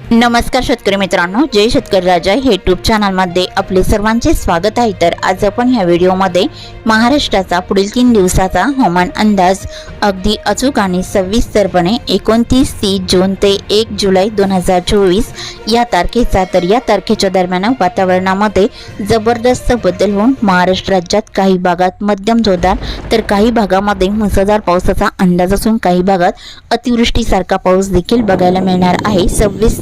नमस्कार शेतकरी मित्रांनो जय शेतकरी राजा. हे यूट्यूब चॅनलमध्ये आपले सर्वांचे स्वागत आहे. तर आज आपण ह्या व्हिडिओमध्ये महाराष्ट्राचा पुढील तीन दिवसाचा हवामान अंदाज अगदी अचूक आणि सविस्तरपणे एकोणतीस तीस जून ते एक जुलै दोन हजार चोवीस या तारखेचा. तर या तारखेच्या दरम्यान वातावरणामध्ये जबरदस्त बदल होऊन महाराष्ट्र राज्यात काही भागात मध्यम जोरदार तर काही भागामध्ये मुसळधार पावसाचा अंदाज असून काही भागात अतिवृष्टीसारखा पाऊस देखील बघायला मिळणार आहे.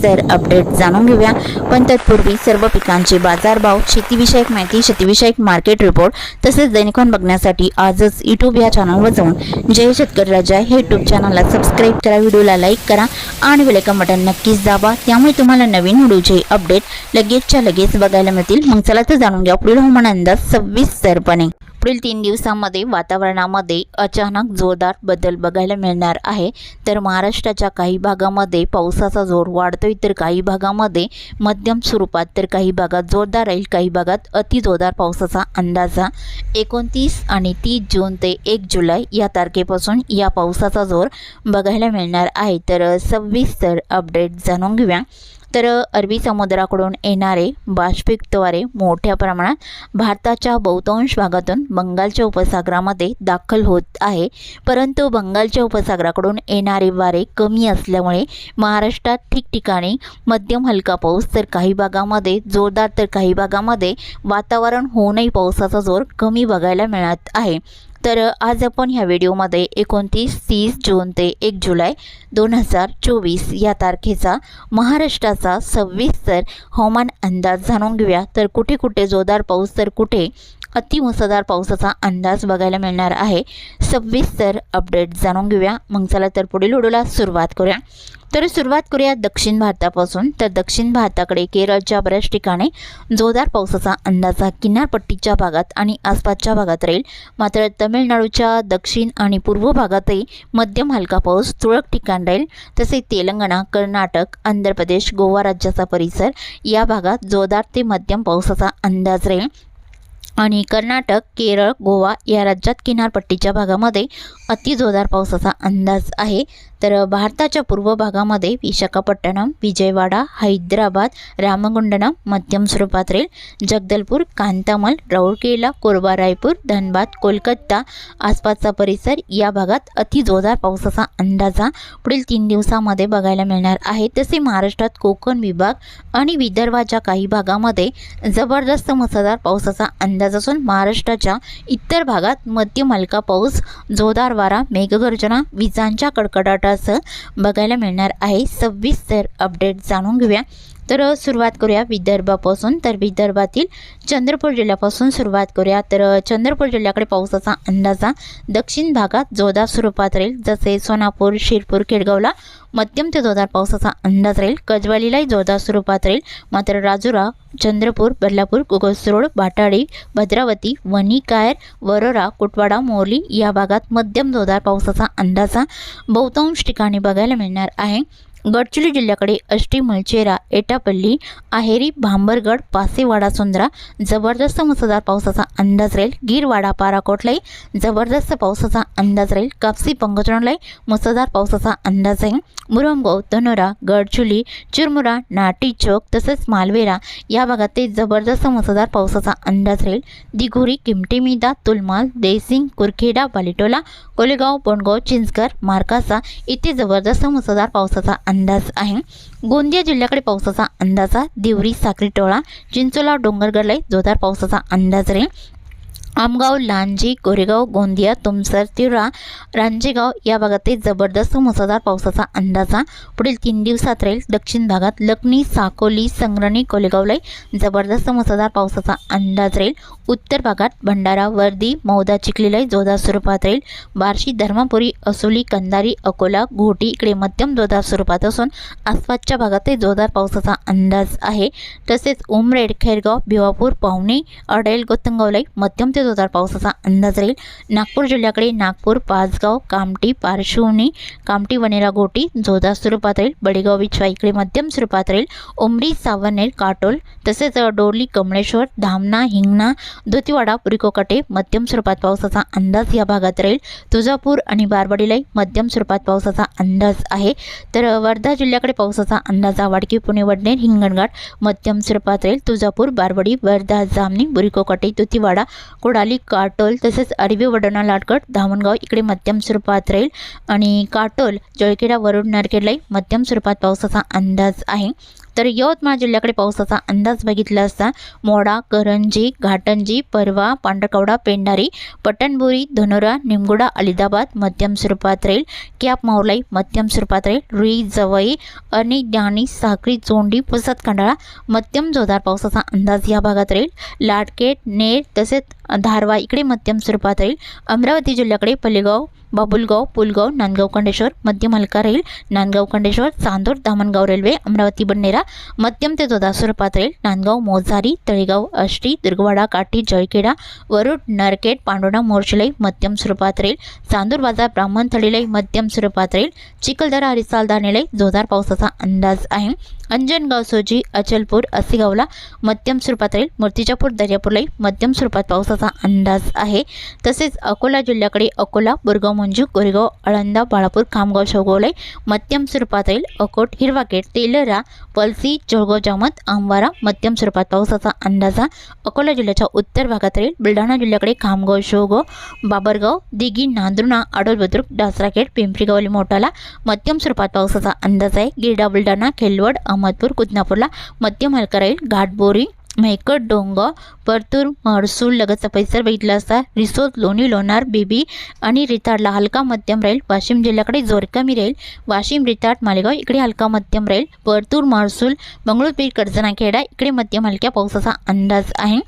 सविस्तर अपडेट जाणून घेऊया. पण तत्पूर्वी सर्व पिकांचे बाजारभाव शेतीविषयक माहिती शेतीविषयक मार्केट रिपोर्ट तसेच दैनिकवान बघण्यासाठी आजच यूट्यूब या चॅनलवर जाऊन जय शेतकरी राजा हे यूट्यूब चॅनलला सबस्क्राईब करा व्हिडिओला लाईक करा आणि वेलकम बटन नक्कीच दाबा. त्यामुळे तुम्हाला नवीन व्हिडिओचे अपडेट लगेचच्या लगेच बघायला मिळतील. मग चला तर जाणून घ्या. पुढील हवामान अंदाज सविस्तरपणे पुढील तीन दिवसांमध्ये वातावरणामध्ये अचानक जोरदार बदल बघायला मिळणार आहे. तर महाराष्ट्राच्या काही भागामध्ये पावसाचा जोर वाढतोय तर काही भागामध्ये मध्यम स्वरूपात तर काही भागात जोरदार राहील काही भागात अति जोरदार पावसाचा अंदाजा. एकोणतीस आणि तीस जून ते एक जुलै या तारखेपासून या पावसाचा जोर बघायला मिळणार आहे. तर सविस्तर अपडेट जाणून घेऊया. तर अरबी समुद्राकडून येणारे बाष्पीकद्वारे मोठ्या प्रमाणात भारताच्या बहुतांश भागातून बंगालच्या उपसागरामध्ये दाखल होत आहे. परंतु बंगालच्या उपसागराकडून येणारे वारे कमी असल्यामुळे महाराष्ट्रात ठिकठिकाणी मध्यम हलका पाऊस तर काही भागामध्ये जोरदार तर काही भागामध्ये वातावरण होऊनही पावसाचा जोर कमी बघायला मिळत आहे. तर आज आपण ह्या व्हिडिओमध्ये एकोणतीस तीस जून ते एक जुलै दोन हजार चोवीस या तारखेचा महाराष्ट्राचा सव्वीस तर हवामान अंदाज जाणून घेऊया. तर कुठे कुठे जोरदार पाऊस तर कुठे? अतिमुसळधार पावसाचा अंदाज बघायला मिळणार आहे. सविस्तर अपडेट जाणून घेऊया. मग चला तर पुढील व्हिडिओला सुरुवात करूया. तर सुरुवात करूया दक्षिण भारतापासून. तर दक्षिण भारताकडे केरळच्या बऱ्याच ठिकाणी जोरदार पावसाचा अंदाज हा किनारपट्टीच्या भागात आणि आसपासच्या भागात राहील. मात्र तमिळनाडूच्या दक्षिण आणि पूर्व भागातही मध्यम हलका पाऊस तुरळक ठिकाण राहील. तसेच तेलंगणा कर्नाटक आंध्र प्रदेश गोवा राज्याचा परिसर या भागात जोरदार ते मध्यम पावसाचा अंदाज राहील. आणि कर्नाटक केरळ गोवा या राज्यात किनारपट्टीच्या भागामध्ये अति जोरदार पावसाचा अंदाज आहे. तर भारताच्या पूर्व भागामध्ये विशाखापट्टणम विजयवाडा हैदराबाद रामगुंडनम मध्यम स्वरूपात राहील. जगदलपूर कांतामल राऊरकेला कोरबा रायपूर धनबाद कोलकाता आसपासचा परिसर या भागात अति जोरदार पावसाचा अंदाजा पुढील तीन दिवसामध्ये बघायला मिळणार आहे. तसे महाराष्ट्रात कोकण विभाग आणि विदर्भाच्या काही भागामध्ये जबरदस्त मुसळधार पावसाचा अंदाज असून महाराष्ट्राच्या इतर भागात मध्यम हलका पाऊस जोरदार वारा मेघगर्जना विजांच्या कडकडाट कडकडाटासह बघायला मिळणार आहे. सविस्तर अपडेट जाणून घेऊया. तर सुरुवात करूया विदर्भापासून. तर विदर्भातील चंद्रपूर जिल्ह्यापासून सुरुवात करूया. तर चंद्रपूर जिल्ह्याकडे पावसाचा अंदाजा दक्षिण भागात जोरदार स्वरूपात राहील. जसे सोनापूर शिरपूर खेडगावला मध्यम ते जोरदार पावसाचा अंदाज राहील. कजवालीलाही जोरदार स्वरूपात राहील. मात्र राजुरा चंद्रपूर बदलापूर गोगसरोड बाटाडी भद्रावती वणी कायर वरोरा कुटवाडा मोरली या भागात मध्यम जोरदार पावसाचा अंदाजा बहुतांश ठिकाणी बघायला मिळणार आहे. गडचिरोली जिल्ह्याकडे अष्टी मलचेरा एटापल्ली आहेरी भांबरगड पासेवाडा सुंदरा जबरदस्त मुसळधार पावसाचा अंदाज राहील. गीरवाडा पाराकोटलाही जबरदस्त पावसाचा अंदाज राहील. कापसी पंगचरणलाही मुसळधार पावसाचा अंदाज आहे मुरमगाव तनोरा गडचुली चिरमुरा नाटी चौक तसेच मालवेरा या भागात ते जबरदस्त मुसळधार पावसाचा अंदाज राहील. दिघोरी किमटेमिदा तुलमाल देसिंग कुरखेडा बालिटोला कोलेगाव बोंडगाव चिंचकर मार्कासा इथे जबरदस्त मुसळधार पावसाचा अंदाज अंदाज आहे. गोंदिया जिल्ह्याकडे पावसाचा अंदाजा दिवरी साक्रीटोळा चिंचोला डोंगरगडला जोरदार पावसाचा अंदाज राहील आमगाव लांजी कोरेगाव गोंदिया तुमसर तिवरा रांजेगाव या भागातही जबरदस्त मुसळधार पावसाचा अंदाजा पुढील तीन दिवसात राहील. दक्षिण भागात लखनी साकोली संग्रणी कोलेगावलाही जबरदस्त मुसळधार पावसाचा अंदाज राहील. उत्तर भागात भंडारा वर्दी मौदा चिखलीलाही जोरदार स्वरूपात राहील. बार्शी धर्मपुरी असोली कंदारी अकोला घोटी इकडे मध्यम जोरदार स्वरूपात असून आसपासच्या भागातही जोरदार पावसाचा अंदाज आहे. तसेच उमरेड खैरगाव भिवापूर पावणे अडेल गोतंगावलाही मध्यम ते जोरदार पावसाचा अंदाज राहील. नागपूर जिल्ह्याकडे नागपूर पाचगाव कामटी पारशिवनी कामटी वनेरा गोटी जोरदार स्वरूपात राहील. बडेगाव विछवा इकडे मध्यम स्वरूपात राहील. उमरी सावनेर काटोल तसेच डोरली कमळेश्वर धामणा हिंगणा दुतीवाडा पुरिकोकटे मध्यम स्वरूपात पावसाचा अंदाज या भागात राहील. तुळजापूर आणि बारवाडीलाही मध्यम स्वरूपात पावसाचा अंदाज आहे. तर वर्धा जिल्ह्याकडे पावसाचा अंदाज वाडकी पुणे वडनेर हिंगणघाट मध्यम स्वरूपात राहील. तुळजापूर बारवाडी वर्धा जामणी बुरिकोकटे कोडा कोडाली काटोल तसेच अरबी वडणा लाटकट धामणगाव इकडे मध्यम स्वरूपात राहील. आणि काटोल जळकेडा वरुड नरखेडलाही मध्यम स्वरूपात पावसाचा अंदाज आहे. तर यवतमाळ जिल्ह्याकडे पावसाचा अंदाज बघितला असता मोडा करंजी घाटंजी परवा पांढरकवडा पेंढारी पटणबोरी धनोरा निमगुडा अलिदाबाद मध्यम स्वरूपात राहील. कॅप मावलाई मध्यम स्वरूपात राहील. रुई जवई अनेक ज्ञानी साखरी चोंडी पुसत खंडाळा मध्यम जोरदार पावसाचा अंदाज या भागात राहील. लाडकेट नेर तसेच धारवा इकडे मध्यम स्वरूपात राहील. अमरावती जिल्ह्याकडे पलेगाव बाबुलगाव पुलगाव नांदगाव खंडेश्वर मध्यम हलका राहील नांदगाव खंडेश्वर चांदोर दामणगाव रेल्वे अमरावती बन्नेरा मध्यम ते जोरदार स्वरूपात राहील नांदगाव मोजारी तळेगाव आष्टी दुर्गवाडा काठी जळखेडा वरुड नरकेट पांडोणा मोर्शिलाई मध्यम स्वरूपात राहील चांदूर बाजार ब्राह्मण थडीलाई मध्यम स्वरूपात राहील चिखलदरा हरिसाल दानेलाई जोरदार पावसाचा अंदाज आहे. अंजनगाव सोजी अचलपूर असेगावला मध्यम स्वरूपात राहील. मूर्तिजापूर दर्यापूरलाही मध्यम स्वरूपात पावसाचा अंदाज आहे. तसेच अकोला जिल्ह्याकडे अकोला बोरगाव मंजू गोरेगाव आळंदा बाळापूर खामगाव शेवगावलाही मध्यम स्वरूपात राहील. अकोट हिरवाकेट तेलरा पलसी जळगाव जामत आंबारा मध्यम स्वरूपात पावसाचा अंदाज अकोला जिल्ह्याच्या उत्तर भागात राहील. बुलढाणा जिल्ह्याकडे खामगाव शेवगाव बाबरगाव दिघी नांदुर्णा आडोल बुद्रुक डासराखेड पिंपरीगावली मोठाला मध्यम स्वरूपात पावसाचा अंदाज आहे. गिरडा बुलढाणा खेलवड अहमदपूर कुदनापूरला मध्य हलका राहील घाटबोरी मेहकट डोंगर परतूर महसूल लगतचा परिसर बघितला असता रिसोद लोणी लोणार बेबी आणि रिताडला हलका मध्यम राहील वाशिम जिल्ह्याकडे जोर कमी राहील वाशिम रिताड मालेगाव इकडे हलका मध्यम राहील परतूर महसूल मंगळूरपीर कडजनाखेडा इकडे मध्यम हलक्या पावसाचा अंदाज आहे.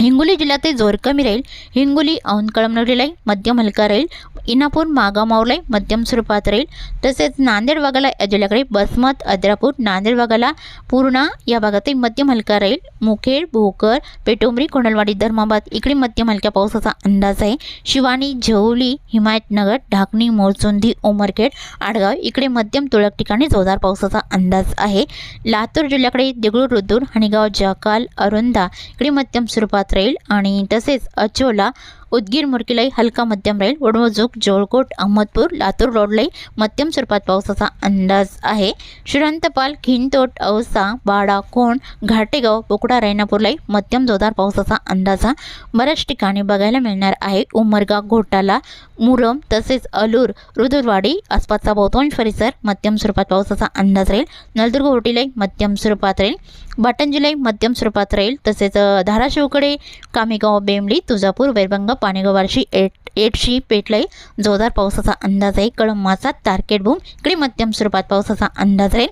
हिंगोली जिल्ह्यात जोर कमी राहील हिंगोली औंध कळमनुरीलाही मध्यम हलका राहील इनापूर मागामावलाही मध्यम स्वरूपात राहील तसेच नांदेड भागाला जिल्ह्याकडे बसमत अद्रापूर नांदेड भागाला पूर्णा या भागातही मध्यम हलका राहील मुखेड भोकर पेटोंबरी कोंडलवाडी धर्माबाद इकडे मध्यम हलक्या पावसाचा अंदाज आहे. शिवानी झवली हिमायतनगर ढाकणी मोरचुंदी उमरखेड आडगाव इकडे मध्यम तुरळक ठिकाणी जोरदार पावसाचा अंदाज आहे. लातूर जिल्ह्याकडे देगळूर रुद्दूर हणिगाव जकाल अरुंदा इकडे मध्यम स्वरूपात राहील आणि तसेच अचोला उदगीर मुरकीलाई हलका मध्यम राहील. वडवजूक जोळकोट अहमदपूर लातूर रोडलाही मध्यम स्वरूपात पावसाचा अंदाज आहे. श्रीरंतपाल खिंतोट औसा बाडा कोण घाटेगाव बोकडा रायनापूरलाही मध्यम जोरदार पावसाचा अंदाज हा बऱ्याच ठिकाणी बघायला मिळणार आहे. उमरगा घोटाला मुरम तसेच अलूर रुदुरवाडी आसपासचा बहुतांश परिसर मध्यम स्वरूपात पावसाचा अंदाज राहील. नलदुर्ग होटीलाही मध्यम स्वरूपात राहील. बाटन मध्यम स्वरूपात राहील. तसेच धाराशिवकडे कामेगाव बेंबली तुळजापूर वैरभंग पाणेगाव एट एटशी पेटलाई जोरदार पावसाचा अंदाज आहे. कळंबाचा तारकेटभूम इकडे मध्यम स्वरूपात पावसाचा अंदाज आहे.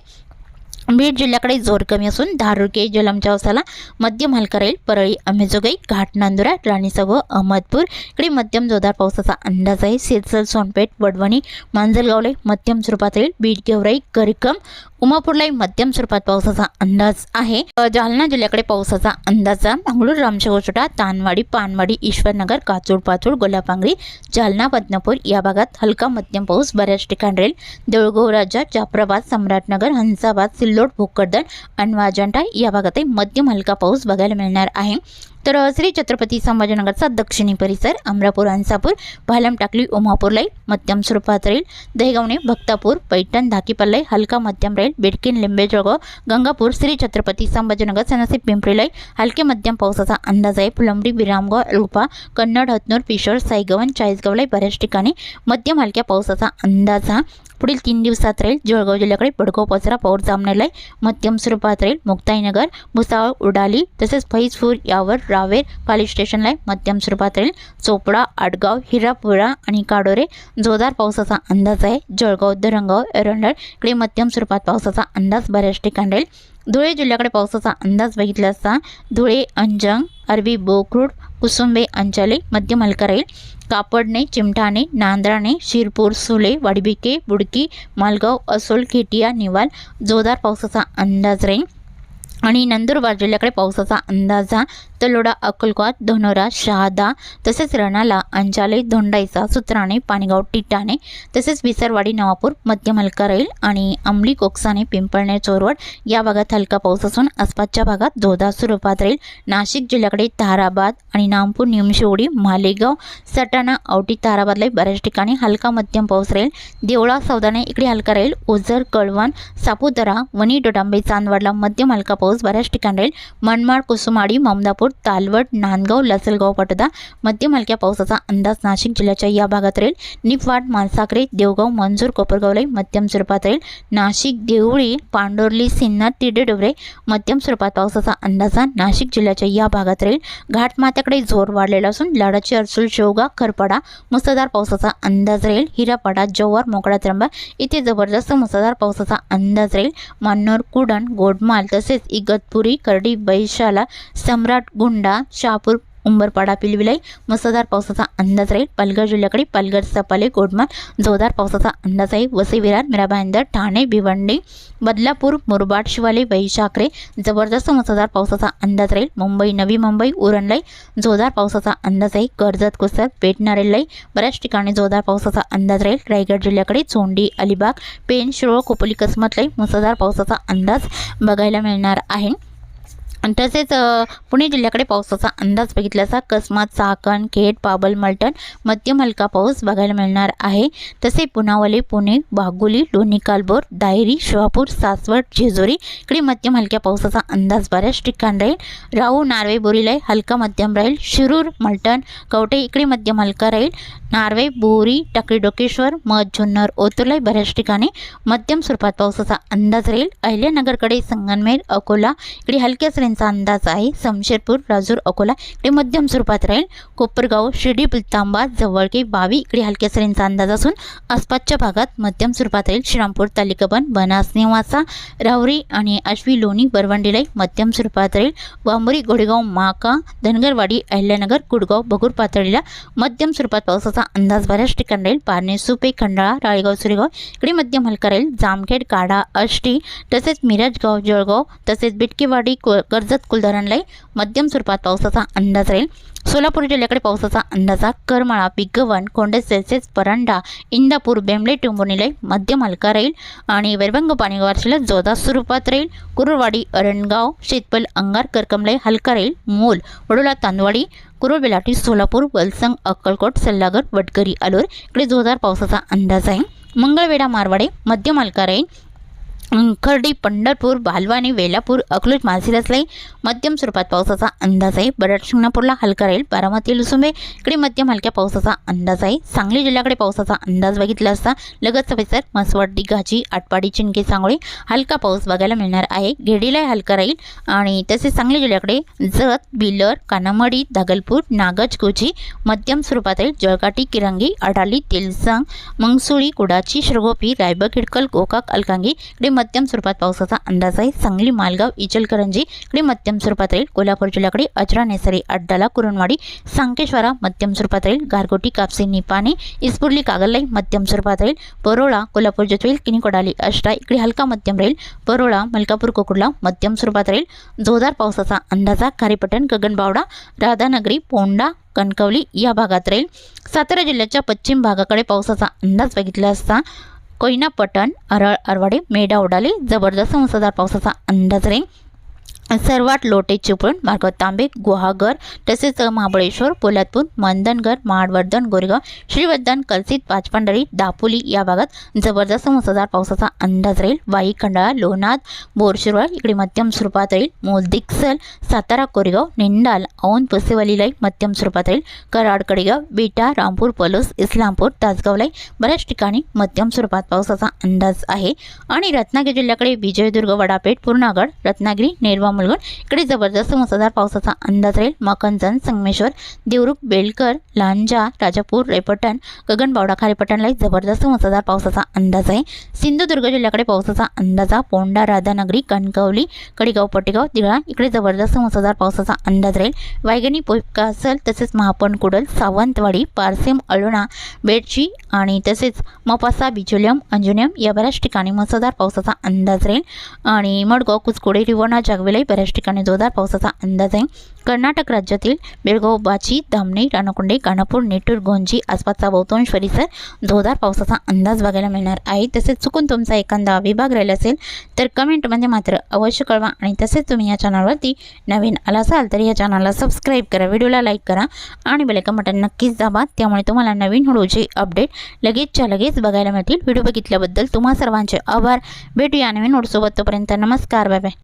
बीड जिल्ह्याकडे जोर कमी असून धारुके जलमच्या वसाला मध्यम हलका राहील. परळी अंबेजोगाई घाट नांदुरा राणीसगो अहमदपूर इकडे मध्यम जोरदार पावसाचा अंदाज आहे. सिरसल सोनपेठ वडवणी मांजलगावला मध्यम स्वरूपात राहील. बीड गेवराई करिकम उमापूरलाही मध्यम स्वरूपात पावसाचा अंदाज आहे. जालना जिल्ह्याकडे पावसाचा अंदाज आहे. मंगळूर रामशेगोचोटा तानवाडी पानवाडी ईश्वरनगर काचूड पाचूड गोलापांगरी जालना बदनापूर या भागात हलका मध्यम पाऊस बऱ्याच ठिकाणी राहील. देऊळगाव राजा जाफराबाद सम्राटनगर हंसाबाद सिल्लोड भोकरदन आणि अजंठा या भागातही मध्यम हलका पाऊस बघायला मिळणार आहे. तर श्री छत्रपती संभाजीनगरचा दक्षिणी परिसर अमरापूर अंसापूर भालम टाकली उमापूरलाई मध्यम स्वरूपात राहील. दहेगावणे भक्तापूर पैठण धाकीपल्लाई हलका मध्यम राहील. बेडकीन लिंबे जळगाव गंगापूर श्री छत्रपती संभाजीनगर सनसी पिंपरीलाई हलके मध्यम पावसाचा अंदाज आहे. फुलंबरी विरामगाव अल्पा कन्नड हतनूर पिशोर साईगवन चाळीसगावलाही बऱ्याच ठिकाणी मध्यम हलक्या पावसाचा अंदाज हा पुढील तीन दिवसात राहील. जळगाव जिल्ह्याकडे बडगाव पचरा पौर जामनेलाई मध्यम स्वरूपात राहील. मुक्ताईनगर भुसावळ उडाली तसेच फैजपूर यावर रावेर पाली स्टेशनला मध्यम स्वरूपात राहील चोपडा आडगाव हिरापुरा आणि काडोरे जोरदार पावसाचा अंदाज आहे. जळगाव धरणगाव एरंडळ इकडे मध्यम स्वरूपात पावसाचा अंदाज बऱ्याच ठिकाणी राहील. धुळे जिल्ह्याकडे पावसाचा अंदाज बघितला असता धुळे अंजंग अरबी बोकरूड कुसुंबे अंचाले मध्यम हलका राहील. कापडणे चिमठाणे नांद्राणे शिरपूर सुले वाडबिके बुडकी मालगाव असोल खेटिया निवाल जोरदार पावसाचा अंदाज राहील. आणि नंदुरबार जिल्ह्याकडे पावसाचा अंदाज हा तर तलोडा अक्कलकोट धनोरा शहादा तसेच रणाला अंजाले धोंडाईचा सुत्राणे पाणीगाव टिटाणे तसेच विसरवाडी नवापूर मध्य हलका राहील आणि अंमली कोकसाने पिंपळणे चोरवड या भागात हलका पाऊस असून आसपासच्या भागात जोरदार स्वरूपात राहील नाशिक जिल्ह्याकडे ताराबाद आणि नामपूर निमशिवडी मालेगाव सटाणा औटी ताराबादला बऱ्याच ठिकाणी हलका मध्यम पाऊस राहील देवळा सौदाणे इकडे हलका राहील ओझर कळवण सापुतारा वणी डोडांबे चांदवडला मध्यम हलका पाऊस बऱ्याच ठिकाणी राहील मनमाड कुसुमाडी ममदापूर तालवट नांदगाव लसलगाव पटदा मध्यम हलक्या पावसाचा अंदाज नाशिक जिल्ह्याच्या या भागात राहील. निफवाड मालसाखरे देवगाव मंजूर कोपरगावलाई मध्यम स्वरूपात राहील. नाशिक देवळी पांडोर्ली सिन्नर तिडेडोबरे मध्यम स्वरूपात पावसाचा अंदाज नाशिक जिल्ह्याच्या या भागात राहील. घाटमात्याकडे जोर वाढलेला असून लाडाची अरसूल शेवगा खरपाडा मुसळधार पावसाचा अंदाज राहील. हिरापाडा जव्हार मोकळा त्र्यंबा इथे जबरदस्त मुसळधार पावसाचा अंदाज राहील. मान्नोर कुडण गोडमाल तसेच इगतपुरी करडी बैशाला सम्राट गोंडा शहापूर उंबरपाडा पिलविलाई मुसळधार पावसाचा अंदाज राहील. पालघर जिल्ह्याकडे पालघर सपाले गोडमाल जोरदार पावसाचा अंदाज आहे वसई विरार मिराबाईंदर ठाणे भिवंडी बदलापूर मुरबाड शिवाले वैशाखरे जबरदस्त मुसळधार पावसाचा अंदाज राहील. मुंबई नवी मुंबई उरणलाई जोरदार पावसाचा अंदाज आहे कर्जत कुसर पेटणारेलाई बऱ्याच ठिकाणी जोरदार पावसाचा अंदाज राहील. रायगड जिल्ह्याकडे चोंडी अलिबाग पेन शिरोळ कोपोली कसमतलाई मुसळधार पावसाचा अंदाज बघायला मिळणार आहे. आणि तसेच पुणे जिल्ह्याकडे पावसाचा अंदाज बघितला असता कसमात चाकण खेड पाबल मलटण मध्यम हलका पाऊस बघायला मिळणार आहे. तसे पुनावले पुणे बागोली लोणी कालबोर दायरी शहापूर सासवड जेजुरी इकडे मध्यम हलक्या पावसाचा अंदाज बऱ्याच ठिकाण राहील. राहू नार्वे बोरीलाय हलका मध्यम राहील. शिरूर मलटण कवटे इकडे मध्यम हलका राहील. नार्वे बोरी टाकळी डोकेश्वर मध जुन्नर ओतुलाई बऱ्याच ठिकाणी मध्यम स्वरूपात पावसाचा अंदाज राहील. अहिल्यानगरकडे संगनमेर अकोला इकडे हलक्या सरींचा अंदाज आहे समशेरपूर राजूर अकोला इकडे मध्यम स्वरूपात राहील. कोपरगाव शिर्डी तांबा जवळके बावी इकडे हलक्या सरींचा अंदाज असून आसपासच्या भागात मध्यम स्वरूपात राहील. श्रीरामपूर तालिकाबन बनास नेवासा राहुरी आणि आश्वी लोणी बरवंडीलाई मध्यम स्वरूपात राहील. वांबरी गोडेगाव माका धनगरवाडी अहिल्यानगर कुडगाव बगूर पातळीला मध्यम स्वरूपात पावसाचा अंदाज बऱ्याच ठिकाणी राहील. पारणे सुपे खंडाळा राळेगाव सुरेगाव इकडे मध्यम हलका राहील. जामखेड काडा अष्टी तसेच मिरजगाव जळगाव तसेच बिटकेवाडी को कर्जत कुलधरणलाई मध्यम स्वरूपात पावसाचा अंदाज राहील. सोलापूर जिल्ह्याकडे पावसाचा अंदाजा करमाळा पिगवण कोंडे सेल्सेस परांडा इंदापूर बेंबले टिंबोनीलाई मध्यम हलका राहील. आणि वैरभंग पाणीगावारशीला जोरदार स्वरूपात राहील. कुरुरवाडी अरणगाव शेतपल अंगार करकमलाई हलका राहील. मोल वडोला तांदवाडी कुरुळ बेलाटी सोलापूर वलसंग अक्कलकोट सल्लागर वडकरी आलोर इकडे जोरदार पावसाचा अंदाज आहे. मंगळवेढा मारवाडे मध्यम हलका राहील. खर्डी पंढरपूर भालवानी वेलापूर अकलूज मालसिरसलाई मध्यम स्वरूपात पावसाचा अंदाज आहे. बराचशिंगणापूरला हलका राहील. बारामती लुसुंबे इकडे मध्यम हलक्या पावसाचा अंदाज आहे. सांगली जिल्ह्याकडे पावसाचा अंदाज बघितला असता लगत सफेसर मसवड दिघाची आटपाडी चिंके सांगोळी हलका पाऊस बघायला मिळणार आहे. घेडीला हलका राहील आणि तसेच सांगली जिल्ह्याकडे जत बिलर कानामडी दागलपूर नागजकोची मध्यम स्वरूपात राहील. जळकाटी किरंगी अडाली तेलसंग मंगसुळी कुडाची श्रगोपी रायबग गोकाक अलकांगी इकडे मध्यम स्वरूपात पावसाचा अंदाज आहे. सांगली मालगाव इचलकरंजी इकडे मध्यम स्वरूपात राहील. कोल्हापूर जिल्ह्याकडे अजरा नेसरी अड्डाला कुरणवाडी सांकेश्वरा मध्यम स्वरूपात राहील. गारगोटी कापसी निपाणे इस्पुर्ली कागललाई मध्यम स्वरूपात राहील. परोळा कोल्हापूर जतवेल किनीकोडाली अष्टा इकडे हलका मध्यम राहील. परोळा मलकापूर कोकुडला मध्यम स्वरूपात राहील. जोरदार पावसाचा अंदाजा खारीपटण गगनबावडा राधानगरी पोंडा कणकवली या भागात राहील. सातारा जिल्ह्याच्या पश्चिम भागाकडे पावसाचा अंदाज बघितला असता कोयना पटण अरळ अरवाडे मेढा उडाली जबरदस्त मुसळधार पावसाचा अंदाज राहील सर्वात लोटे चिपळूण मार्ग तांबे गुहागर तसेच महाबळेश्वर पोलादपूर मंदनगर माडवर्धन गोरेगाव श्रीवर्धन कलसित पाचपांढरी दापोली या भागात जबरदस्त मुसळधार पावसाचा अंदाज राहील. वाई खंडाळा लोणार बोरशिरवाळ इकडे मध्यम स्वरूपात राहील. मोलदिक्सल सातारा कोरेगाव निंडाल औंध पुसेवालीलाई मध्यम स्वरूपात राहील. कराड कडेगाव बेटा रामपूर पलोस इस्लामपूर तासगावलाई बऱ्याच ठिकाणी मध्यम स्वरूपात पावसाचा अंदाज आहे. आणि रत्नागिरी जिल्ह्याकडे विजयदुर्ग वडापेठ पूर्णागड रत्नागिरी निर्वा मुलगड इकडे जबरदस्त मुसळधार पावसाचा अंदाज राहील. मकंजन संगमेश्वर देवरुख बेलकर लांजा राजापूर रेपटण गगनबावडा खारेपटणलाही जबरदस्त मुसळधार पावसाचा अंदाज आहे. सिंधुदुर्ग जिल्ह्याकडे पावसाचा अंदाज आहे पोंडा राधानगरी कणकवली कडेगाव पटेगाव दिळा इकडे जबरदस्त मुसळधार पावसाचा अंदाज राहील. वायगणी पोपकासल तसेच महापण कुडल सावंतवाडी पारसेम अळोणा बेडची आणि तसेच मपासा बिचोलियम अंजुनियम या बऱ्याच ठिकाणी मुसळधार पावसाचा अंदाज राहील. आणि मडगाव कुचकोडे रिवणा जागवेलाई बऱ्याच ठिकाणी जोरदार पावसाचा अंदाज आहे. कर्नाटक राज्यातील बेळगाव बाची धामणी रानकुंडे कानापूर नेटूर गोंजी आसपासचा बहुतांश परिसर जोरदार पावसाचा अंदाज बघायला मिळणार आहे. तसेच चुकून तुमचा एखादा विभाग राहिला असेल तर कमेंटमध्ये मात्र अवश्य कळवा आणि तसेच तुम्ही या चॅनलवरती नवीन आला असाल तर या चॅनलला सबस्क्राईब करा व्हिडिओला लाईक करा आणि बेलेकन बटन नक्कीच दाबा. त्यामुळे तुम्हाला नवीन हळूचे अपडेट लगेचच्या लगेच बघायला मिळतील. व्हिडिओ बघितल्याबद्दल तुम्हा सर्वांचे आभार. भेटूया नवीन व्हिडिओसोबत तोपर्यंत नमस्कार. Bye bye